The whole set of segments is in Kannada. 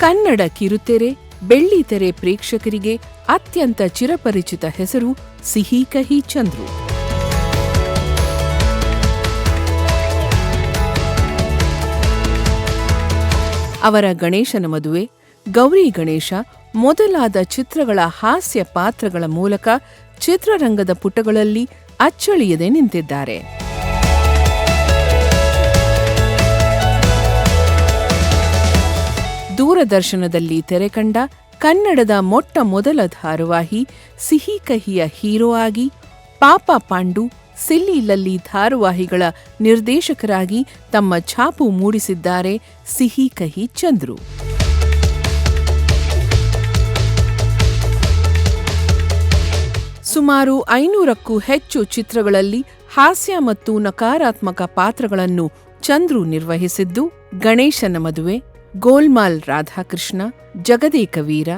ಕನ್ನಡ ಕಿರುತೆರೆ ಬೆಳ್ಳಿತೆರೆ ಪ್ರೇಕ್ಷಕರಿಗೆ ಅತ್ಯಂತ ಚಿರಪರಿಚಿತ ಹೆಸರು ಸಿಹಿ ಕಹಿ ಚಂದ್ರು. ಅವರ ಗಣೇಶನ ಮದುವೆ, ಗೌರಿ ಗಣೇಶ ಮೊದಲಾದ ಚಿತ್ರಗಳ ಹಾಸ್ಯ ಪಾತ್ರಗಳ ಮೂಲಕ ಚಿತ್ರರಂಗದ ಪುಟಗಳಲ್ಲಿ ಅಚ್ಚಳಿಯದೆ ನಿಂತಿದ್ದಾರೆ. ದೂರದರ್ಶನದಲ್ಲಿ ತೆರೆಕಂಡ ಕನ್ನಡದ ಮೊಟ್ಟ ಮೊದಲ ಧಾರಾವಾಹಿ ಸಿಹಿ ಕಹಿಯ ಹೀರೋ ಆಗಿ ಪಾಪ ಪಾಂಡು ಸಿಲ್ಲಿ ಲಲ್ಲಿ ಧಾರಾವಾಹಿಗಳ ನಿರ್ದೇಶಕರಾಗಿ ತಮ್ಮ ಛಾಪು ಮೂಡಿಸಿದ್ದಾರೆ ಸಿಹಿ ಕಹಿ ಚಂದ್ರು. ಸುಮಾರು ಐನೂರಕ್ಕೂ ಹೆಚ್ಚು ಚಿತ್ರಗಳಲ್ಲಿ ಹಾಸ್ಯ ಮತ್ತು ನಕಾರಾತ್ಮಕ ಪಾತ್ರಗಳನ್ನು ಚಂದ್ರು ನಿರ್ವಹಿಸಿದ್ದು ಗಣೇಶನ ಮದುವೆ ಗೋಲ್ಮಾಲ್ ರಾಧಾಕೃಷ್ಣ ಜಗದೇಕ ವೀರ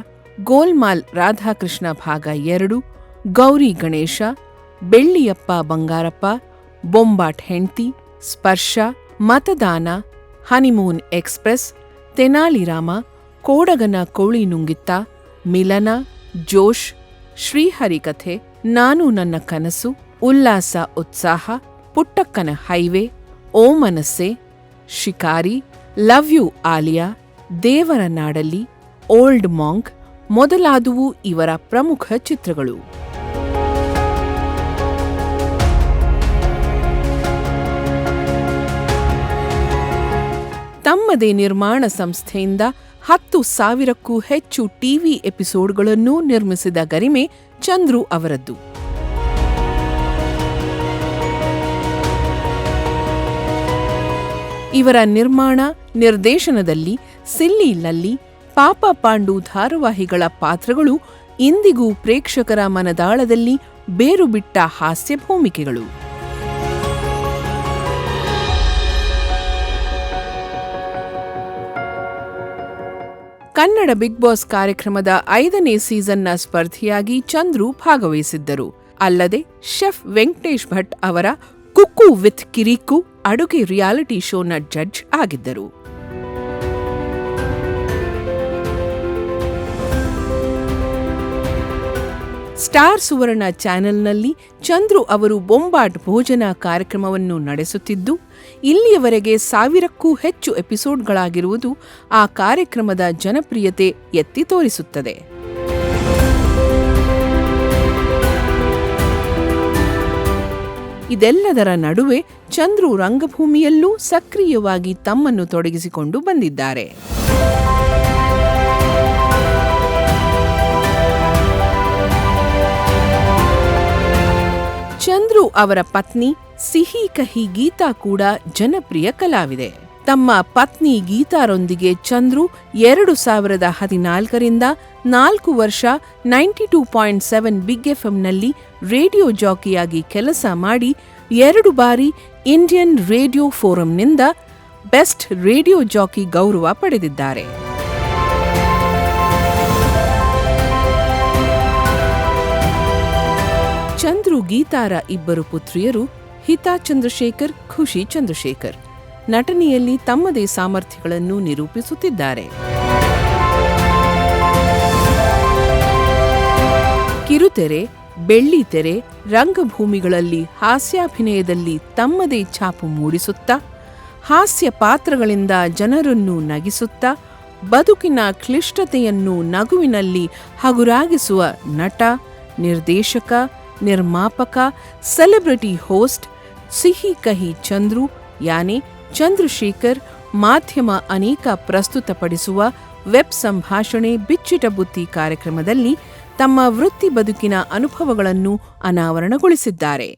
ಗೋಲ್ಮಾಲ್ ರಾಧಾಕೃಷ್ಣ ಭಾಗ ಎರಡು, ಗೌರಿ ಗಣೇಶ, ಬೆಳ್ಳಿಯಪ್ಪ ಬಂಗಾರಪ್ಪ, ಬೊಂಬಾಟ್ ಹೆಂಡ್ತಿ, ಸ್ಪರ್ಶ, ಮತದಾನ, ಹನಿಮೂನ್ ಎಕ್ಸ್ಪ್ರೆಸ್, ತೆನಾಲಿರಾಮ, ಕೋಡಗನ ಕೋಳಿ ನುಂಗಿತ್ತ, ಮಿಲನ, ಜೋಶ್, ಶ್ರೀಹರಿಕಥೆ, ನಾನು ನನ್ನ ಕನಸು, ಉಲ್ಲಾಸ, ಉತ್ಸಾಹ, ಪುಟ್ಟಕ್ಕನ ಹೈವೇ ಓ ಶಿಕಾರಿ ಲವ್ ಯು ಆಲಿಯಾ, ದೇವರ ನಾಡಲ್ಲಿ ಓಲ್ಡ್ ಮಾಂಕ್ ಮೊದಲಾದುವು ಇವರ ಪ್ರಮುಖ ಚಿತ್ರಗಳು. ತಮ್ಮದೇ ನಿರ್ಮಾಣ ಸಂಸ್ಥೆಯಿಂದ ಹತ್ತು ಸಾವಿರಕ್ಕೂ ಹೆಚ್ಚು ಟಿವಿ ಎಪಿಸೋಡ್ಗಳನ್ನು ನಿರ್ಮಿಸಿದ ಗರಿಮೆ ಚಂದ್ರು ಅವರದ್ದು. ಇವರ ನಿರ್ಮಾಣ ನಿರ್ದೇಶನದಲ್ಲಿ ಸಿಲ್ಲಿ ಲಲ್ಲಿ ಪಾಪ ಪಾಂಡು ಧಾರಾವಾಹಿಗಳ ಪಾತ್ರಗಳು ಇಂದಿಗೂ ಪ್ರೇಕ್ಷಕರ ಮನದಾಳದಲ್ಲಿ ಬೇರು ಬಿಟ್ಟ ಹಾಸ್ಯ ಭೂಮಿಕೆಗಳು. ಕನ್ನಡ ಬಿಗ್ ಬಾಸ್ ಕಾರ್ಯಕ್ರಮದ ಐದನೇ ಸೀಸನ್ನ ಸ್ಪರ್ಧಿಯಾಗಿ ಚಂದ್ರು ಭಾಗವಹಿಸಿದ್ದರು. ಅಲ್ಲದೆ ಶೆಫ್ ವೆಂಕಟೇಶ್ ಭಟ್ ಅವರ ಕುಕ್ಕು ವಿತ್ ಕಿರಿಕು ಅಡುಗೆ ರಿಯಾಲಿಟಿ ಶೋನ ಜಡ್ಜ್ ಆಗಿದ್ದರು. ಸ್ಟಾರ್ ಸುವರ್ಣ ಚಾನೆಲ್ನಲ್ಲಿ ಚಂದ್ರು ಅವರು ಬೊಂಬಾಟ್ ಭೋಜನ ಕಾರ್ಯಕ್ರಮವನ್ನು ನಡೆಸುತ್ತಿದ್ದು, ಇಲ್ಲಿಯವರೆಗೆ ಸಾವಿರಕ್ಕೂ ಹೆಚ್ಚು ಎಪಿಸೋಡ್ಗಳಾಗಿರುವುದು ಆ ಕಾರ್ಯಕ್ರಮದ ಜನಪ್ರಿಯತೆ ಎತ್ತಿ ತೋರಿಸುತ್ತದೆ. ಇದೆಲ್ಲದರ ನಡುವೆ ಚಂದ್ರು ರಂಗಭೂಮಿಯಲ್ಲೂ ಸಕ್ರಿಯವಾಗಿ ತಮ್ಮನ್ನು ತೊಡಗಿಸಿಕೊಂಡು ಬಂದಿದ್ದಾರೆ. ಚಂದ್ರು ಅವರ ಪತ್ನಿ ಸಿಹಿ ಕಹಿ ಗೀತಾ ಕೂಡ ಜನಪ್ರಿಯ ಕಲಾವಿದೆ. ತಮ್ಮ ಪತ್ನಿ ಗೀತಾರೊಂದಿಗೆ ಚಂದ್ರು ಎರಡು ಸಾವಿರದ ಹದಿನಾಲ್ಕರಿಂದ ನಾಲ್ಕು ವರ್ಷ ninety two point seven big ಎಫ್ಎಂನಲ್ಲಿ ರೇಡಿಯೋ ಜಾಕಿಯಾಗಿ ಕೆಲಸ ಮಾಡಿ ಎರಡು ಬಾರಿ ಇಂಡಿಯನ್ ರೇಡಿಯೋ ಫೋರಂನಿಂದ ಬೆಸ್ಟ್ ರೇಡಿಯೋ ಜಾಕಿ ಗೌರವ ಪಡೆದಿದ್ದಾರೆ. ಚಂದ್ರು ಗೀತಾರ ಇಬ್ಬರು ಪುತ್ರಿಯರು ಹಿತಾ ಚಂದ್ರಶೇಖರ್, ಖುಷಿ ಚಂದ್ರಶೇಖರ್. ನಟನೆಯಲ್ಲಿ ತಮ್ಮದೇ ಸಾಮರ್ಥ್ಯಗಳನ್ನು ನಿರೂಪಿಸುತ್ತಿದ್ದಾರೆ. ಕಿರುತೆರೆ, ಬೆಳ್ಳಿತೆರೆ, ರಂಗಭೂಮಿಗಳಲ್ಲಿ ಹಾಸ್ಯಾಭಿನಯದಲ್ಲಿ ತಮ್ಮದೇ ಛಾಪು ಮೂಡಿಸುತ್ತಾ, ಹಾಸ್ಯ ಪಾತ್ರಗಳಿಂದ ಜನರನ್ನು ನಗಿಸುತ್ತಾ, ಬದುಕಿನ ಕ್ಲಿಷ್ಟತೆಯನ್ನು ನಗುವಿನಲ್ಲಿ ಹಗುರಾಗಿಸುವ ನಟ, ನಿರ್ದೇಶಕ, ನಿರ್ಮಾಪಕ, ಸೆಲೆಬ್ರಿಟಿ ಹೋಸ್ಟ್ ಸಿಹಿ ಕಹಿ ಚಂದ್ರು, ಯಾನೆ ಚಂದ್ರಶೇಖರ್ ಮಾಧ್ಯಮ ಅನೇಕ ಪ್ರಸ್ತುತಪಡಿಸುವ ವೆಬ್ ಸಂಭಾಷಣೆ ಬಿಚ್ಚಿಟ ಬುತ್ತಿ ಕಾರ್ಯಕ್ರಮದಲ್ಲಿ ತಮ್ಮ ವೃತ್ತಿ ಬದುಕಿನ ಅನುಭವಗಳನ್ನು ಅನಾವರಣಗೊಳಿಸಿದ್ದಾರೆ.